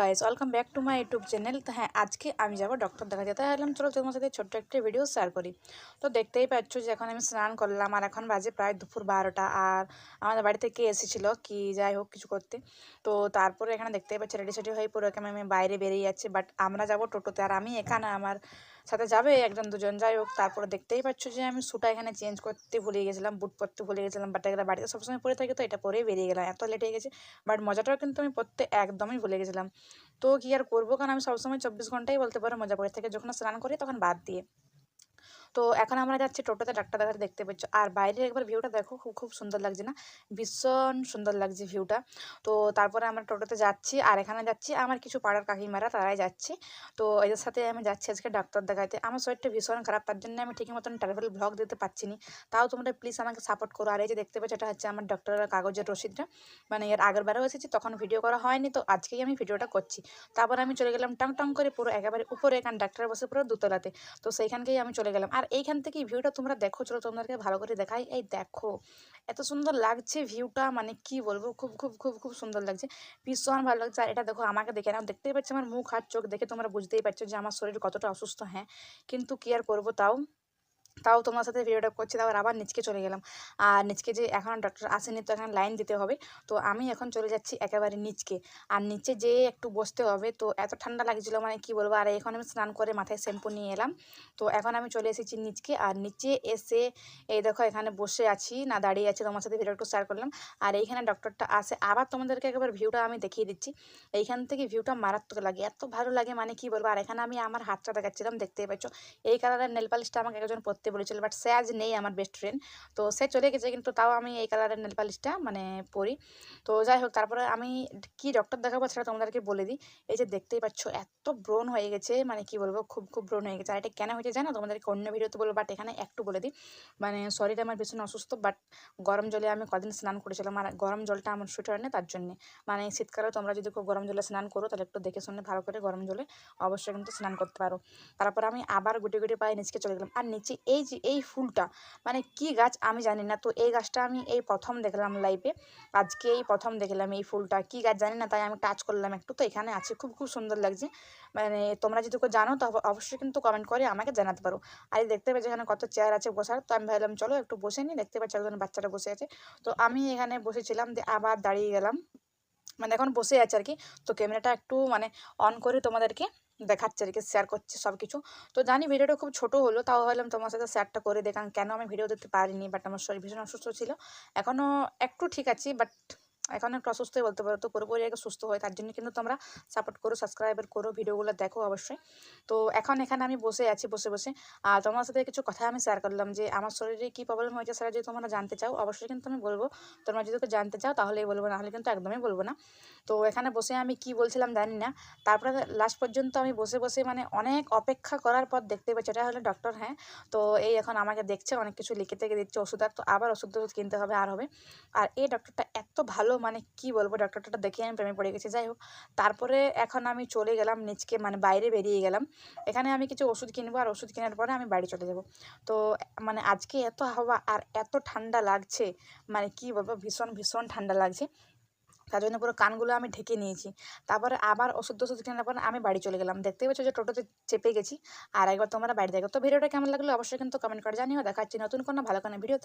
Guys welcome back to my YouTube channel তো হ্যাঁ আজকে আমি যাব ডক্টর দেখা যেতে এলাম চলো তোমার সাথে ছোট্ট একটি ভিডিও শেয়ার করি। তো দেখতেই পাচ্ছ যে এখন আমি স্নান করলাম, আর এখন বাজে প্রায় দুপুর বারোটা, আর আমাদের বাড়ি থেকে এসেছিল, কি যাই হোক কিছু করতে। তো তারপরে এখানে দেখতেই পাচ্ছি রেডি সেডি হয়ে পুরো আমি বাইরে বেরিয়ে যাচ্ছি বাট আমরা যাব টোটোতে, আর আমি এখানে আমার সাথে যাবে, একজন দুজন, যাই হোক, তারপরে দেখতেই পাচ্ছ যে আমি সুটা এখানে চেঞ্জ করতে ভুলে গেছিলাম বুট পরতে ভুলে গেছিলাম বাট এগুলো বাড়িতে সবসময় পরে থাকি, তো এটা পরেই বেরিয়ে গেলাম, এত লেট হয়ে গেছে বাট মজাটাও কিন্তু আমি পরতে একদমই ভুলে গেছিলাম। তো কি আর করব, কারণ আমি সবসময় চব্বিশ ঘন্টাই বলতে পারো মজা করে থেকে, যখন স্নান করি তখন বাদ দিয়ে। তো এখন আমরা যাচ্ছি টোটোতে ডাক্তার দেখাতে দেখতে পাচ্ছ আর বাইরের একবার ভিউটা দেখো, খুব খুব সুন্দর লাগছে না? ভীষণ সুন্দর লাগছে ভিউটা তো তারপরে আমরা টোটোতে যাচ্ছি আর এখানে যাচ্ছি আমার কিছু পাড়ার কাকিমারা, তারাই যাচ্ছি। তো এদের সাথে আমি যাচ্ছি আজকে ডাক্তার দেখাতে আমার শরীরটা ভীষণ খারাপ, তার জন্য আমি ঠিক মতন ট্রাভেল ব্লগ দিতে পারছি না তাও তোমরা প্লিজ আমাকে সাপোর্ট করো। আর এই যে দেখতে পাচ্ছ, এটা হচ্ছে আমার ডক্টরের কাগজের রসিদটা। মানে এর আগের বারেও এসেছি, তখন ভিডিও করা হয়নি, তো আজকেই আমি ভিডিওটা করছি। তারপর আমি চলে গেলাম টং টং করে পুরো একেবারে উপরে, এখানে ডাক্তার বসে পুরো দুতলাতে। তো সেইখানকেই আমি চলে গেলাম। আর এইখান থেকে ভিউটা তোমরা দেখো, চলো তোমাদেরকে ভালো করে দেখাই। এই দেখো, এত সুন্দর লাগছে ভিউটা মানে কি বলব, খুব খুব খুব খুব সুন্দর লাগছে। ভীষণ ভালো লাগছে। আর এটা দেখো, আমাকে দেখে নাও, দেখতেই পাচ্ছি আমার মুখ, হাত, চোখ, দেখে তোমরা বুঝতেই পারছ যে আমার শরীর কতটা অসুস্থ হ্যাঁ। কিন্তু কি আর করব তাও? তাও তোমার সাথে ভিডিওটা করছি, তারপর আবার নিচকে চলে গেলাম। আর নিচকে যে এখন ডক্টর আসেনি, তো এখন লাইন দিতে হবে। তো আমি এখন চলে যাচ্ছি একেবারে নিচকে আর নিচে যেয়ে একটু বসতে হবে, তো এত ঠান্ডা লাগছিল মানে কি বলব, আর এখন আমি স্নান করে মাথায় শ্যাম্পু নিয়ে এলাম। তো এখন আমি চলে এসেছি নিচকে আর নিচে এসে, এই দেখো এখানে বসে আছি, না দাঁড়িয়ে আছি, তোমার সাথে ভিডিও একটু শেয়ার করলাম। আর এইখানে ডক্টরটা আসে, আবার তোমাদেরকে একবার ভিউটা আমি দেখিয়ে দিচ্ছি। এইখান থেকে ভিউটা মারাত্মক লাগে, এত ভালো লাগে মানে কি বলব, আর এখানে আমি আমার হাতটা দেখাচ্ছিলাম, দেখতেই পাচ্ছ। এই কালারের নেল পালিশটা আমাকে একজন পরতে বলেছিল বাট সে আজ নেই আমার বেস্ট ফ্রেন্ড তো সে চলে গেছে, কিন্তু তাও আমি এই কালারের নেল পালিশটা মানে পরি। তো যাই হোক, তারপরে আমি কি ডক্টর দেখাবো সেটা তোমাদেরকে বলে দিই। এই যে দেখতেই পাচ্ছ, এত ব্রণ হয়ে গেছে মানে কি বলব, খুব খুব ব্রণ হয়ে গেছে। আর এটা কেন হয়েছে জানো? তোমাদেরকে অন্য ভিডিওতে বলব বাট এখানে একটু বলে দিই। মানে শরীর আমার ভীষণ অসুস্থ বাট গরম জলে আমি কদিন স্নান করেছিলাম, আর গরম জলটা আমার শুট হয় না, তার জন্যে। মানে শীতকালে তোমরা যদি খুব গরম জলে স্নান করো, তাহলে একটু দেখে শুনে ভালো করে গরম জলে অবশ্যই কিন্তু স্নান করতে পারো। তারপর আমি আবার গুটি গুটি পায়ে নিচকে চলে গেলাম। আর নিচে এই যে এই ফুলটা মানে কি গাছ আমি জানি না। তো এই গাছটা আমি এই প্রথম দেখলাম লাইভে আজকে এই প্রথম দেখলাম এই ফুলটা। কি গাছ জানি না, তাই আমি টাচ করলাম একটু। তো এখানে আছে, খুব খুব সুন্দর লাগছে। মানে তোমরা যদি কেউ জানো, তো অবশ্যই কিন্তু কমেন্ট করে আমাকে জানাতে পারো। আর দেখতে পাচ্ছি এখানে কত চেয়ার আছে বসার। তো আমি ভাবলাম, চলো একটু বসে নিই, দেখতে পাচ্ছি একজন বাচ্চারা বসে আছে। তো আমি এখানে বসেছিলাম, দিয়ে আবার দাঁড়িয়ে গেলাম। মানে এখন বসে আছে আর কি। তো ক্যামেরাটা একটু মানে অন করে তোমাদেরকে দেখাচ্ছে আর কি শেয়ার করছে সব কিছু তো জানি ভিডিওটা খুব ছোট হলো, তাও ভাবলাম তোমার সাথে শেয়ারটা করে দেখান কেন আমি ভিডিও দেখতে পারিনি বাট আমার শরীর ভীষণ অসুস্থ ছিল। এখনও একটু ঠিক আছি বাট এখন একটু অসুস্থই বলতে পারো। তো পুরোপুরি আগে সুস্থ হয়, তার জন্য কিন্তু তোমরা সাপোর্ট করো সাবস্ক্রাইবার করো, ভিডিওগুলো দেখো অবশ্যই। তো এখন এখানে আমি বসে আছি, বসে বসে। আর তোমার সাথে কিছু কথা আমি শেয়ার করলাম যে, আমার শরীরে কী প্রবলেম হয়েছে সেটা যদি তোমরা জানতে চাও, অবশ্যই কিন্তু আমি বলব। তোমরা যদি জানতে চাও তাহলেই বলব না হলে কিন্তু একদমই বলব না। তো এখানে বসে আমি কি বলছিলাম জানি না। তারপরে লাস্ট পর্যন্ত আমি বসে বসে মানে অনেক অপেক্ষা করার পর দেখতে পাচ্ছি, এটা হলো ডক্টর হ্যাঁ। তো এই এখন আমাকে দেখছে, অনেক কিছু লিখে থেকে দিচ্ছে, ওষুধ আর তো আবার ওষুধ কিনতে হবে, আর হবে। আর এই ডক্টরটা এত ভালো মানে কি বলব? ডক্টরটা দেখে আমি প্রেমে পড়ে গেছি। যাই হোক, তারপরে এখন আমি চলে গেলাম নিচকে মানে বাইরে বেরিয়ে গেলাম। এখানে আমি কিছু ওষুধ কিনবো আর ওষুধ কেনার পরে আমি বাড়ি চলে যাব। তো মানে আজকে এত হাওয়া আর এত ঠান্ডা লাগছে মানে কি বলব, ভীষণ ভীষণ ঠান্ডা লাগছে। তার জন্য পুরো কানগুলো আমি ঢেকে নিয়েছি। তারপরে আবার ওষুধ ওষুধ কেনার পর আমি বাড়ি চলে গেলাম। দেখতেই পাচ্ছ যে টোটোতে চেপে গেছি। আর একবার তোমরা বাড়ি দেখো। তো ভিডিওটা কেমন লাগল অবশ্যই কিন্তু কমেন্ট করে জানিও। দেখাচ্ছি নতুন কোনো ভালো কোনো ভিডিও